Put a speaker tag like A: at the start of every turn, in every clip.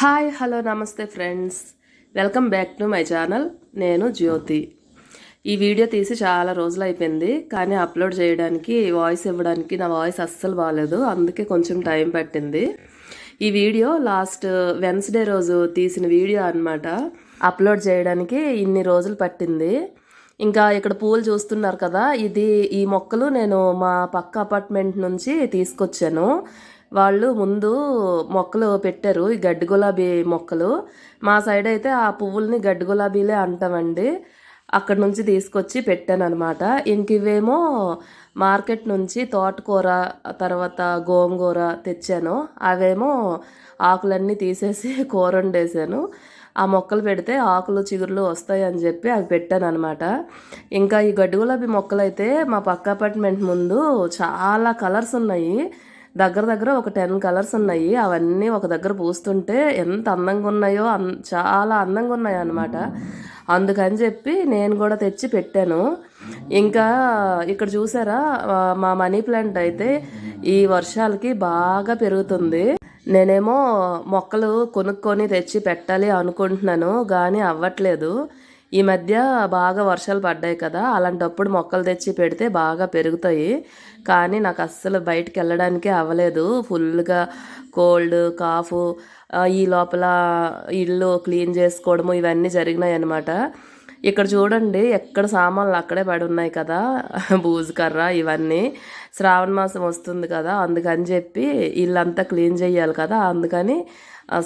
A: Hi hello నమస్తే friends. Welcome back to my channel. నేను జ్యోతి. ఈ వీడియో తీసి చాలా రోజులు అయిపోయింది కానీ అప్లోడ్ చేయడానికి వాయిస్ ఇవ్వడానికి నా వాయిస్ అస్సలు బాగాలేదు అందుకే కొంచెం టైం పట్టింది. ఈ వీడియో లాస్ట్ వెన్స్డే రోజు తీసిన వీడియో అన్నమాట. అప్లోడ్ చేయడానికి ఇన్ని రోజులు పట్టింది. ఇంకా ఇక్కడ పూలు చూస్తున్నారు కదా ఇది ఈ మొక్కలు నేను మా పక్క అపార్ట్మెంట్ నుంచి తీసుకొచ్చాను. వాళ్ళు ముందు మొక్కలు పెట్టారు ఈ గడ్డి గులాబీ మొక్కలు. మా సైడ్ అయితే ఆ పువ్వుల్ని గడ్డి గులాబీలే అంటామండి. అక్కడ నుంచి తీసుకొచ్చి పెట్టాను అనమాట ఇంక ఇవేమో మార్కెట్ నుంచి తోటకూర తర్వాత గోంగూర తెచ్చాను. అవేమో ఆకులన్నీ తీసేసి కూర వండేసాను ఆ మొక్కలు పెడితే ఆకులు చిగురులు వస్తాయి అని చెప్పి అవి పెట్టాను అనమాట ఇంకా ఈ గడ్డి గులాబీ మొక్కలు అయితే మా పక్క అపార్ట్మెంట్ ముందు చాలా కలర్స్ ఉన్నాయి. దగ్గర దగ్గర ఒక టెన్ కలర్స్ ఉన్నాయి. అవన్నీ ఒక దగ్గర పూస్తుంటే ఎంత అందంగా ఉన్నాయో అన్ చాలా అందంగా ఉన్నాయి అన్నమాట అందుకని చెప్పి నేను కూడా తెచ్చి పెట్టాను. ఇంకా ఇక్కడ చూసారా మా మనీ ప్లాంట్ అయితే ఈ వర్షాలకి బాగా పెరుగుతుంది. నేనేమో మొక్కలు కొనుక్కొని తెచ్చి పెట్టాలి అనుకుంటున్నాను కానీ అవ్వట్లేదు. ఈ మధ్య బాగా వర్షాలు పడ్డాయి కదా అలాంటప్పుడు మొక్కలు తెచ్చి పెడితే బాగా పెరుగుతాయి. కానీ నాకు అస్సలు బయటికి వెళ్ళడానికే అవ్వలేదు. ఫుల్గా కోల్డ్ కాఫ్ ఈ లోపల ఇల్లు క్లీన్ చేసుకోవడము ఇవన్నీ జరిగినాయి అనమాట ఇక్కడ చూడండి ఎక్కడ సామాన్లు అక్కడే పడి ఉన్నాయి కదా బూజు కర్ర ఇవన్నీ. శ్రావణ మాసం వస్తుంది కదా అందుకని చెప్పి ఇల్లంతా క్లీన్ చేయాలి కదా అందుకని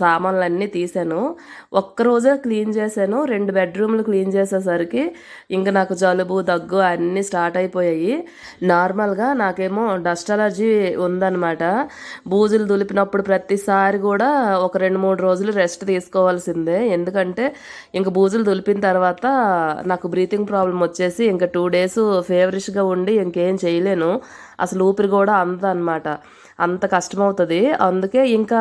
A: సామాన్లన్నీ తీసాను. ఒక్కరోజే క్లీన్ చేశాను. రెండు బెడ్రూమ్లు క్లీన్ చేసేసరికి ఇంకా నాకు జలుబు దగ్గు అన్నీ స్టార్ట్ అయిపోయాయి. నార్మల్గా నాకేమో డస్ట్ అలర్జీ ఉందన్నమాట. బూజులు దులిపినప్పుడు ప్రతిసారి కూడా ఒక రెండు మూడు రోజులు రెస్ట్ తీసుకోవాల్సిందే. ఎందుకంటే ఇంక బూజులు దులిపిన తర్వాత నాకు బ్రీతింగ్ ప్రాబ్లం వచ్చేసి ఇంకా టూ డేస్ ఫేవరిష్గా ఉండి ఇంకేం చేయలేను. అసలు ఊపిరి కూడా అంత అనమాట అంత కష్టమవుతుంది. అందుకే ఇంకా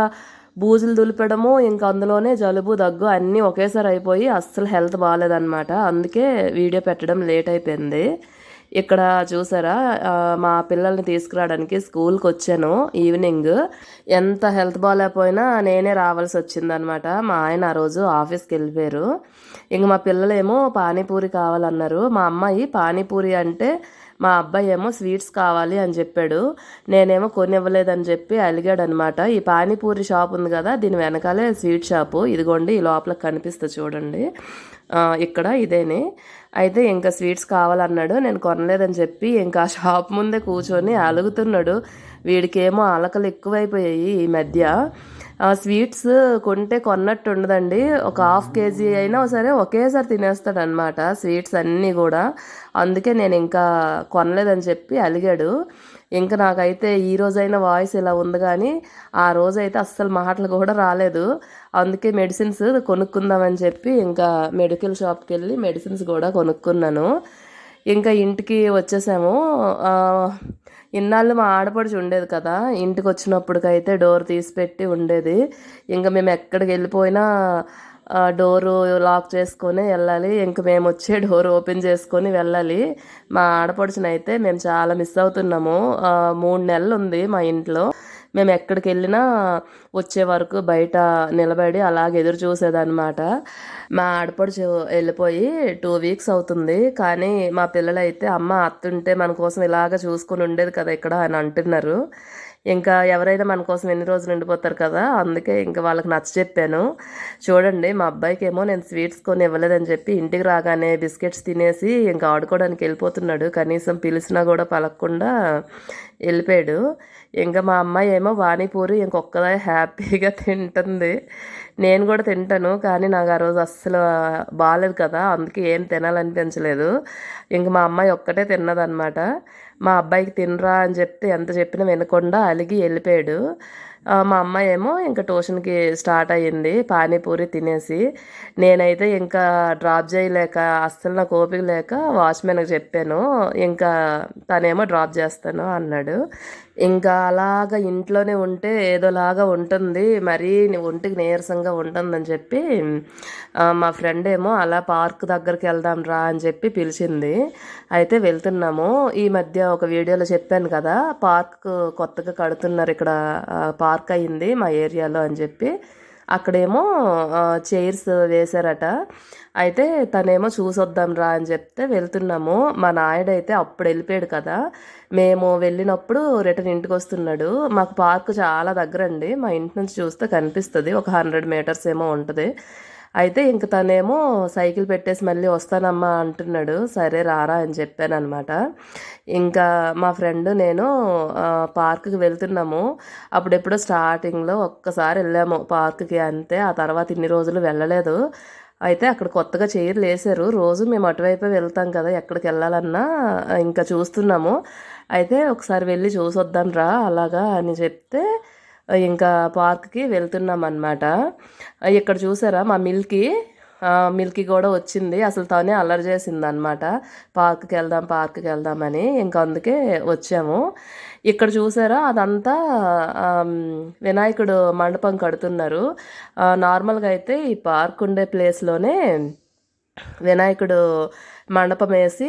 A: బూజులు దులిపడము ఇంకా అందులోనే జలుబు దగ్గు అన్నీ ఒకేసారి అయిపోయి అస్సలు హెల్త్ బాగాలేదన్నమాట. అందుకే వీడియో పెట్టడం లేట్ అయిపోయింది. ఇక్కడ చూసారా? మా పిల్లల్ని తీసుకురావడానికి స్కూల్కి వచ్చాను ఈవినింగ్. ఎంత హెల్త్ బాగాలేకపోయినా నేనే రావాల్సి వచ్చిందనమాట మా ఆయన ఆ రోజు ఆఫీస్కి వెళ్ళిపోయారు. ఇంక మా పిల్లలేమో పానీపూరి కావాలన్నారు. మా అమ్మాయి పానీపూరి అంటే మా అబ్బాయి ఏమో స్వీట్స్ కావాలి అని చెప్పాడు. నేనేమో కొనివ్వలేదని చెప్పి అలిగాడు అనమాట ఈ పానీపూరి షాప్ ఉంది కదా దీని వెనకాలే స్వీట్ షాపు. ఇదిగోండి ఈ లోపల కనిపిస్తుంది చూడండి. ఇక్కడ ఇదేని. అయితే ఇంకా స్వీట్స్ కావాలన్నాడు. నేను కొనలేదని చెప్పి ఇంకా ఆ షాప్ ముందే కూర్చొని అలుగుతున్నాడు. వీడికేమో అలకలు ఎక్కువైపోయాయి ఈ మధ్య. స్వీట్స్ కొంటే కొన్నట్టు ఉండదండి. ఒక హాఫ్ కేజీ అయినా సరే ఒకేసారి తినేస్తాడనమాట స్వీట్స్ అన్నీ కూడా. అందుకే నేను ఇంకా కొనలేదని చెప్పి అలిగాడు. ఇంకా నాకైతే ఈ రోజైనా వాయిస్ ఇలా ఉంది కానీ ఆ రోజైతే అస్సలు మాటలు కూడా రాలేదు. అందుకే మెడిసిన్స్ కొనుక్కుందామని చెప్పి ఇంకా మెడికల్ షాప్కి వెళ్ళి మెడిసిన్స్ కూడా కొనుక్కున్నాను. ఇంకా ఇంటికి వచ్చేసాము. ఇన్నాళ్ళు మా ఆడపడుచు ఉండేది కదా ఇంటికి వచ్చినప్పటికైతే డోర్ తీసి పెట్టి ఉండేది. ఇంకా మేము ఎక్కడికి వెళ్ళిపోయినా డోరు లాక్ చేసుకొని వెళ్ళాలి. ఇంక మేము వచ్చే డోర్ ఓపెన్ చేసుకొని వెళ్ళాలి. మా ఆడపడుచునైతే మేము చాలా మిస్ అవుతున్నాము. మూడు నెలలు ఉంది మా ఇంట్లో. మేము ఎక్కడికి వెళ్ళినా వచ్చే వరకు బయట నిలబడి అలాగ ఎదురు చూసేదన్నమాట. మా ఆడపడుచు వెళ్ళిపోయి టూ వీక్స్ అవుతుంది. కానీ మా పిల్లలైతే అమ్మ అత్తుంటే మన కోసం ఇలాగ చూసుకుని ఉండేది కదా ఇక్కడ అని అంటున్నారు. ఇంకా ఎవరైనా మన కోసం ఎన్ని రోజులు ఉండిపోతారు కదా అందుకే ఇంకా వాళ్ళకి నచ్చ చెప్పాను. చూడండి మా అబ్బాయికి ఏమో నేను స్వీట్స్ కొని ఇవ్వలేదని చెప్పి ఇంటికి రాగానే బిస్కెట్స్ తినేసి ఇంకా ఆడుకోవడానికి వెళ్ళిపోతున్నాడు. కనీసం పిలిచినా కూడా పలకకుండా వెళ్ళిపోయాడు. ఇంకా మా అమ్మాయి ఏమో వాణిపూరి ఇంకొక్కదా హ్యాపీగా తింటుంది. నేను కూడా తింటాను కానీ నాకు ఆ రోజు అస్సలు బాగాలేదు కదా అందుకే ఏం తినాలనిపించలేదు. ఇంక మా అమ్మాయి ఒక్కటే తిన్నదనమాట మా అబ్బాయికి తినరా అని చెప్తే ఎంత చెప్పినా వినకుండా అలిగి వెళ్ళిపోయాడు. మా అమ్మాయి ఏమో ఇంకా ట్యూషన్కి స్టార్ట్ అయ్యింది పానీపూరి తినేసి. నేనైతే ఇంకా డ్రాప్ చేయలేక అస్సలు నాకు ఓపిక లేక వాచ్మెన్కి చెప్పాను ఇంకా తనేమో డ్రాప్ చేస్తాను అన్నాడు. ఇంకా అలాగా ఇంట్లోనే ఉంటే ఏదోలాగా ఉంటుంది. మరీ ఒంటికి నీరసంగా ఉంటుందని చెప్పి మా ఫ్రెండ్ ఏమో అలా పార్క్ దగ్గరికి వెళ్దాం రా అని చెప్పి పిలిచింది. అయితే వెళ్తున్నాము. ఈ మధ్య ఒక వీడియోలో చెప్పాను కదా పార్క్ కొత్తగా కడుతున్నారు ఇక్కడ పార్క్ అయింది మా ఏరియాలో అని చెప్పి. అక్కడేమో చైర్స్ వేశారట. అయితే తనేమో చూసొద్దాం రా అని చెప్తే వెళ్తున్నాము. మా నాయుడైతే అప్పుడు వెళ్ళిపోయాడు కదా. మేము వెళ్ళినప్పుడు రిటర్న్ ఇంటికి వస్తున్నాడు మాకు పార్క్ చాలా దగ్గర అండి మా ఇంటి నుంచి చూస్తే కనిపిస్తుంది. ఒక హండ్రెడ్ మీటర్స్ ఏమో ఉంటుంది. అయితే ఇంక తనేమో సైకిల్ పెట్టేసి మళ్ళీ వస్తానమ్మా అంటున్నాడు. సరే రారా అని చెప్పాను అనమాట ఇంకా మా ఫ్రెండ్ నేను పార్క్కి వెళ్తున్నాము. అప్పుడెప్పుడో స్టార్టింగ్లో ఒక్కసారి వెళ్ళాము పార్క్కి అంతే. ఆ తర్వాత ఇన్ని రోజులు వెళ్ళలేదు. అయితే అక్కడ కొత్తగా చైర్లు వేసారు రోజు మేము అటువైపే వెళ్తాం కదా ఎక్కడికి వెళ్ళాలన్నా ఇంకా చూస్తున్నాము. అయితే ఒకసారి వెళ్ళి చూసొద్దాం రా అలాగా అని చెప్తే ఇంకా పార్క్కి వెళ్తున్నాం అనమాట ఇక్కడ చూసారా మా మిల్కీ? మిల్కీ కూడా వచ్చింది. అసలు తనే అల్లరి చేసింది అనమాట పార్క్కి వెళ్దాం పార్క్కి వెళ్దామని. ఇంకా అందుకే వచ్చాము. ఇక్కడ చూసారా అదంతా వినాయకుడు మండపం కడుతున్నారు. నార్మల్గా అయితే ఈ పార్క్ ఉండే ప్లేస్లోనే వినాయకుడు మండపం వేసి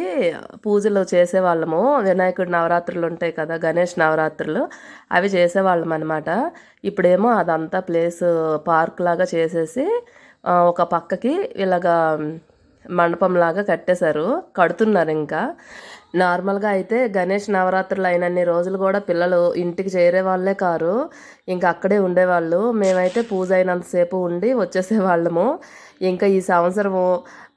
A: పూజలు చేసేవాళ్ళము. వినాయకుడు నవరాత్రులు ఉంటాయి కదా గణేష్ నవరాత్రులు. అవి చేసేవాళ్ళం అనమాట ఇప్పుడేమో అదంతా ప్లేస్ పార్క్ లాగా చేసేసి ఒక పక్కకి ఇలాగా మండపం లాగా కట్టేశారు. కడుతున్నారు ఇంకా. నార్మల్గా అయితే గణేష్ నవరాత్రులు అయినన్ని రోజులు కూడా పిల్లలు ఇంటికి చేరే వాళ్ళే కారు. ఇంకా అక్కడే ఉండేవాళ్ళు. మేమైతే పూజ అయినంతసేపు ఉండి వచ్చేసేవాళ్ళము. ఇంకా ఈ సంవత్సరము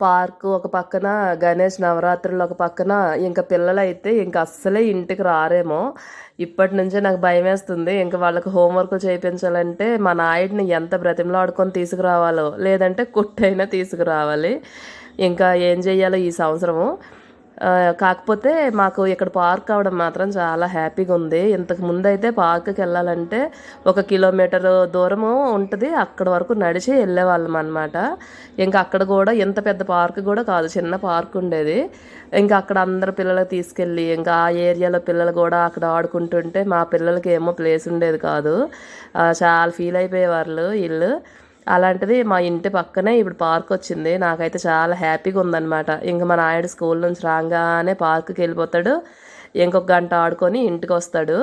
A: పార్కు ఒక పక్కన గణేష్ నవరాత్రులు ఒక పక్కన ఇంకా పిల్లలు అయితే ఇంకా అస్సలే ఇంటికి రారేమో. ఇప్పటి నుంచే నాకు భయం వేస్తుంది ఇంకా వాళ్ళకి హోంవర్క్ చేయించాలంటే మా నాయుడిని ఎంత బ్రతిమలాడుకొని తీసుకురావాలో లేదంటే కుట్టైనా తీసుకురావాలి. ఇంకా ఏం చేయాలో ఈ సంవత్సరము. కాకపోతే మాకు ఇక్కడ పార్క్ అవడం మాత్రం చాలా హ్యాపీగా ఉంది. ఇంతకు ముందు అయితే పార్క్కి వెళ్ళాలంటే ఒక కిలోమీటర్ దూరము ఉంటుంది. అక్కడ వరకు నడిచి వెళ్ళేవాళ్ళం అనమాట ఇంకా అక్కడ కూడా ఇంత పెద్ద పార్క్ కూడా కాదు చిన్న పార్క్ ఉండేది. ఇంకా అక్కడ అందరు పిల్లలకు తీసుకెళ్ళి ఇంకా ఆ ఏరియాలో పిల్లలు కూడా అక్కడ ఆడుకుంటుంటే మా పిల్లలకి ఏమో ప్లేస్ ఉండేది కాదు. చాలా ఫీల్ అయిపోయేవాళ్ళు వీళ్ళు. అలాంటిది మా ఇంటి పక్కనే ఇప్పుడు పార్క్ వచ్చింది. నాకైతే చాలా హ్యాపీగా ఉందన్నమాట. ఇంకా మా నాయుడు స్కూల్ నుంచి రాగానే పార్క్కి వెళ్ళిపోతాడు. ఇంకొక గంట ఆడుకొని ఇంటికి వస్తాడు.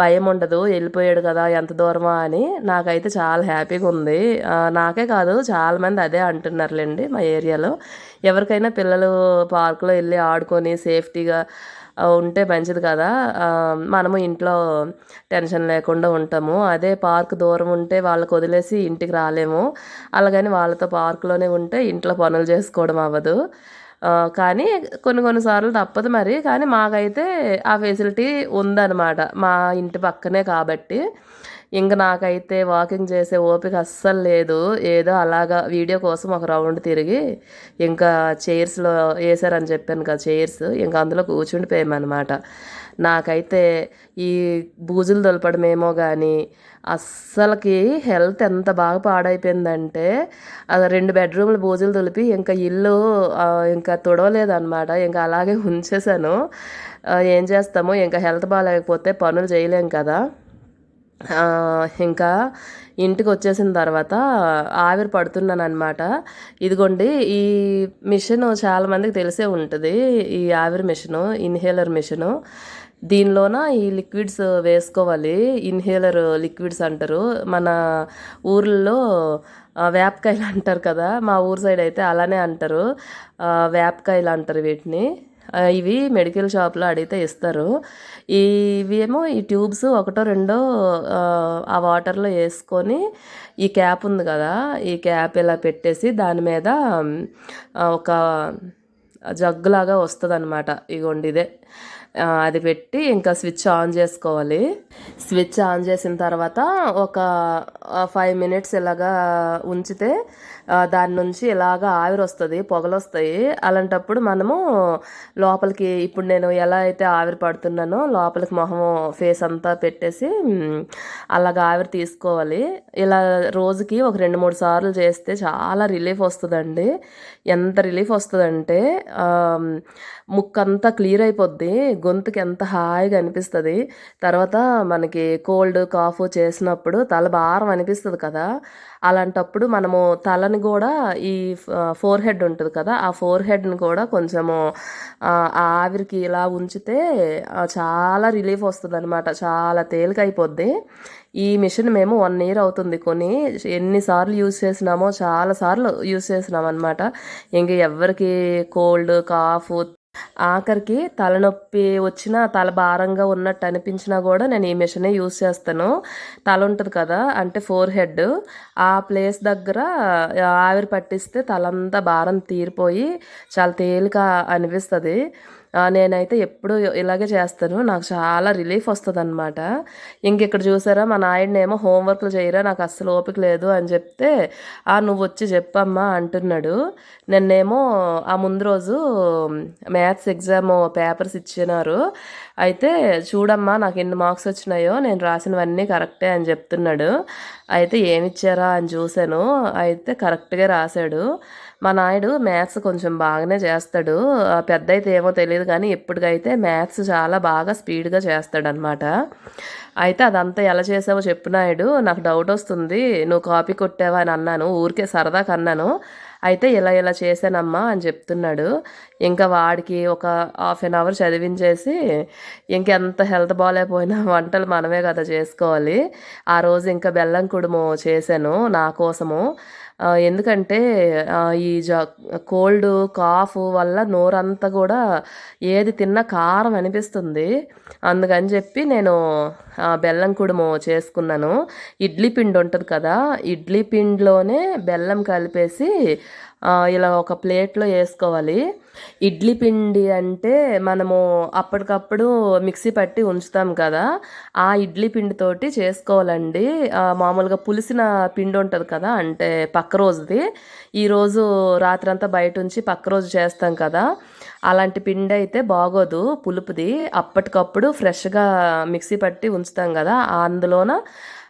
A: భయం ఉండదు. వెళ్ళిపోయాడు కదా ఎంత దూరమా అని. నాకైతే చాలా హ్యాపీగా ఉంది. నాకే కాదు చాలామంది అదే అంటున్నారులేండి మా ఏరియాలో. ఎవరికైనా పిల్లలు పార్కులో వెళ్ళి ఆడుకొని సేఫ్టీగా ఉంటే మంచిది కదా. మనము ఇంట్లో టెన్షన్ లేకుండా ఉంటాము. అదే పార్క్ దూరం ఉంటే వాళ్ళకి వదిలేసి ఇంటికి రాలేము. అలాగని వాళ్ళతో పార్కులోనే ఉంటే ఇంట్లో పనులు చేసుకోవడం అవ్వదు. కానీ కొన్ని కొన్నిసార్లు తప్పదు మరి. కానీ మాకైతే ఆ ఫెసిలిటీ ఉందన్నమాట. మా ఇంటి పక్కనే కాబట్టి. ఇంక నాకైతే వాకింగ్ చేసే ఓపిక అస్సలు లేదు. ఏదో అలాగా వీడియో కోసం ఒక రౌండ్ తిరిగి ఇంకా చైర్స్లో వేసారని చెప్పాను కదా చైర్స్ ఇంకా అందులో కూర్చుండిపోయామన్నమాట. నాకైతే ఈ బూజులు దొలపడమేమో కానీ అస్సలకి హెల్త్ ఎంత బాగా పాడైపోయిందంటే అది రెండు బెడ్రూమ్లు బూజులు దులిపి ఇంకా ఇల్లు ఇంకా తుడవలేదన్నమాట. ఇంకా అలాగే ఉంచేసాను ఏం చేస్తాము? ఇంకా హెల్త్ బాగాలేకపోతే పనులు చేయలేం కదా. ఇంకా ఇంటికి వచ్చేసిన తర్వాత ఆవిరి పడుతున్నాను అనమాట ఇదిగోండి ఈ మిషన్ చాలామందికి తెలిసే ఉంటుంది. ఈ ఆవిరి మిషను ఇన్హేలర్ మిషను. దీనిలోన ఈ లిక్విడ్స్ వేసుకోవాలి. ఇన్హేలర్ లిక్విడ్స్ అంటారు. మన ఊర్లలో వేపకాయలు అంటారు కదా మా ఊరు సైడ్ అయితే అలానే అంటారు. వేపకాయలు అంటారు వీటిని. ఇవి మెడికల్ షాప్లో అడిగితే ఇస్తారు. ఇవి ఏమో ఈ ట్యూబ్స్ ఒకటో రెండో ఆ వాటర్లో వేసుకొని ఈ క్యాప్ ఉంది కదా ఈ క్యాప్ ఇలా పెట్టేసి దాని మీద ఒక జగ్గులాగా వస్తుంది అనమాట ఇగోండి ఇదే. అది పెట్టి ఇంకా స్విచ్ ఆన్ చేసుకోవాలి. స్విచ్ ఆన్ చేసిన తర్వాత ఒక ఫైవ్ మినిట్స్ ఇలాగా ఉంచితే దాని నుంచి ఇలాగ ఆవిరి వస్తుంది పొగలు వస్తాయి. అలాంటప్పుడు మనము లోపలికి ఇప్పుడు నేను ఎలా అయితే ఆవిరి పడుతున్నానో లోపలికి మొహం ఫేస్ అంతా పెట్టేసి అలాగ ఆవిరి తీసుకోవాలి. ఇలా రోజుకి ఒక రెండు మూడు సార్లు చేస్తే చాలా రిలీఫ్ వస్తుందండి. ఎంత రిలీఫ్ వస్తుందంటే ముక్కంతా క్లియర్ అయిపోద్ది. గొంతుకి ఎంత హాయిగా అనిపిస్తుంది. తర్వాత మనకి కోల్డ్ కాఫ్ చేసినప్పుడు తల భారం అనిపిస్తుంది కదా. అలాంటప్పుడు మనము తలని కూడా ఈ ఫోర్ హెడ్ ఉంటుంది కదా. ఆ ఫోర్ హెడ్ని కూడా కొంచెము ఆ ఆవిరికి ఇలా ఉంచితే చాలా రిలీఫ్ వస్తుంది అనమాట చాలా తేలిక అయిపోద్ది ఈ మిషన్ మేము వన్ ఇయర్ అవుతుంది కొని ఎన్నిసార్లు యూజ్ చేసినామో చాలా సార్లు యూజ్ చేసినాం అనమాట ఇంక ఎవరికి కోల్డ్ కాఫ్ ఆఖరికి తలనొప్పి వచ్చినా తల భారంగా ఉన్నట్టు అనిపించినా కూడా నేను ఈ మిషనే యూస్ చేస్తాను. తల ఉంటుంది కదా అంటే ఫోర్ హెడ్. ఆ ప్లేస్ దగ్గర ఆవిరి పట్టిస్తే తలంతా భారం తీరిపోయి చాలా తేలిక అనిపిస్తుంది. నేనైతే ఎప్పుడు ఇలాగే చేస్తాను. నాకు చాలా రిలీఫ్ వస్తుంది అనమాట ఇంకెక్కడ చూసారా మా నాయనేమో హోంవర్క్లు చేయరా నాకు అస్సలు ఓపిక లేదు అని చెప్తే ఆ నువ్వు వచ్చి చెప్పమ్మా అంటున్నాడు. నిన్నేమో ఆ ముందు రోజు మ్యాథ్స్ ఎగ్జామ్ పేపర్స్ ఇచ్చినారు. అయితే చూడమ్మా నాకు ఎన్ని మార్క్స్ వచ్చినాయో నేను రాసినవన్నీ కరెక్టే అని చెప్తున్నాడు. అయితే ఏమిచ్చారా అని చూశాను. అయితే కరెక్ట్గా రాశాడు. మా నాయుడు మ్యాథ్స్ కొంచెం బాగానే చేస్తాడు. పెద్ద అయితే ఏమో తెలియదు కానీ ఇప్పటికైతే మ్యాథ్స్ చాలా బాగా స్పీడ్గా చేస్తాడనమాట అయితే అదంతా ఎలా చేసావో చెప్పు నాయుడు. నాకు డౌట్ వస్తుంది. నువ్వు కాపీ కొట్టావా అని అన్నాను. ఊరికే సరదాగా అన్నాను. అయితే ఇలా ఇలా చేశానమ్మా అని చెప్తున్నాడు. ఇంకా వాడికి ఒక హాఫ్ అన్ అవర్ చదివించేసి ఇంకెంత హెల్త్ బాగాలేకపోయినా వంటలు మనమే కదా చేసుకోవాలి. ఆ రోజు ఇంకా బెల్లం కుడుము చేశాను నా కోసము. ఎందుకంటే ఈ జ కోల్డ్ కాఫ్ వల్ల నోరంతా కూడా ఏది తిన్నా కారం అనిపిస్తుంది. అందుకని చెప్పి నేను ఆ, బెల్లం కుడుము చేసుకున్నాను. ఇడ్లీ పిండి ఉంటుంది కదా ఇడ్లీ పిండిలోనే బెల్లం కలిపేసి ఇలా ఒక ప్లేట్లో వేసుకోవాలి. ఇడ్లీ పిండి అంటే మనము అప్పటికప్పుడు మిక్సీ పట్టి ఉంచుతాం కదా ఆ ఇడ్లీ పిండితోటి చేసుకోవాలండి. మామూలుగా పులిసిన పిండి ఉంటుంది కదా అంటే పక్క రోజుది. ఈరోజు రాత్రంతా బయట ఉంచి పక్క రోజు చేస్తాం కదా అలాంటి పిండి అయితే బాగోదు పులుపుది. అప్పటికప్పుడు ఫ్రెష్గా మిక్సీ పట్టి ఉంచుతాం కదా అందులోన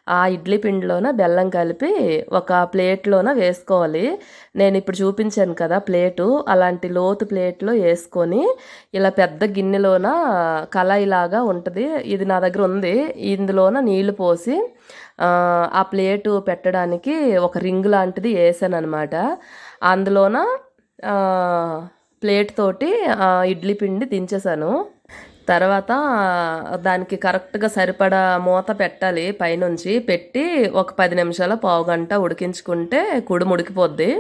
A: ఆ ఇడ్లీ పిండిలోన బెల్లం కలిపి ఒక ప్లేట్లోన వేసుకోవాలి. నేను ఇప్పుడు చూపించాను కదా ప్లేటు. అలాంటి లోతు ప్లేట్లో వేసుకొని ఇలా పెద్ద గిన్నెలోన కళాయిలాగా ఉంటుంది. ఇది నా దగ్గర ఉంది. ఇందులోన నీళ్ళు పోసి ఆ, ప్లేటు పెట్టడానికి ఒక రింగ్ లాంటిది వేసాను అనమాట అందులోన ప్లేట్ తోటి ఆ, ఇడ్లీ పిండి దించేసాను తర్వాత దానికి కరెక్ట్గా సరిపడా మూత పెట్టాలి పైనుంచి. పెట్టి ఒక పది నిమిషాలు పావు గంట ఉడికించుకుంటే కుడి ముడికిపోద్ది.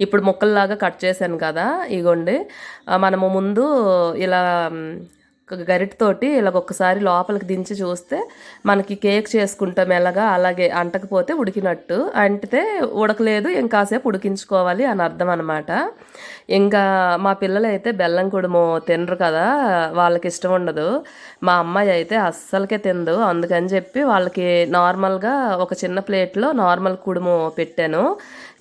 A: ఇప్పుడు ముక్కల్లాగా కట్ చేశాను కదా ఇగోండి. మనము ముందు ఇలా గరిటతోటి ఇలా ఒక్కసారి లోపలికి దించి చూస్తే మనకి కేక్ చేసుకుంటాం ఎలాగా అలాగే అంటకపోతే ఉడికినట్టు. అంటితే ఉడకలేదు ఇంకాసేపు ఉడికించుకోవాలి అని అర్థం అనమాట ఇంకా మా పిల్లలు అయితే బెల్లం కుడుము తినరు కదా వాళ్ళకి ఇష్టం ఉండదు. మా అమ్మాయి అయితే అస్సలకే తినదు. అందుకని చెప్పి వాళ్ళకి నార్మల్గా ఒక చిన్న ప్లేట్లో నార్మల్ కుడుము పెట్టాను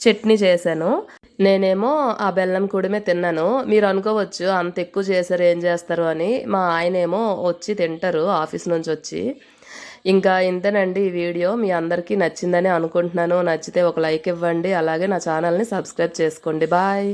A: చట్నీ చేశాను. నేనేమో ఆ బెల్లం కూడమే తిన్నాను. మీరు అనుకోవచ్చు అంత ఎక్కువ చేశారు ఏం చేస్తారు అని. మా ఆయనేమో వచ్చి తింటారు ఆఫీస్ నుంచి వచ్చి. ఇంకా ఇంతేనండి ఈ వీడియో. మీ అందరికీ నచ్చిందని అనుకుంటున్నాను. నచ్చితే ఒక లైక్ ఇవ్వండి. అలాగే నా ఛానల్ని సబ్స్క్రైబ్ చేసుకోండి. బాయ్.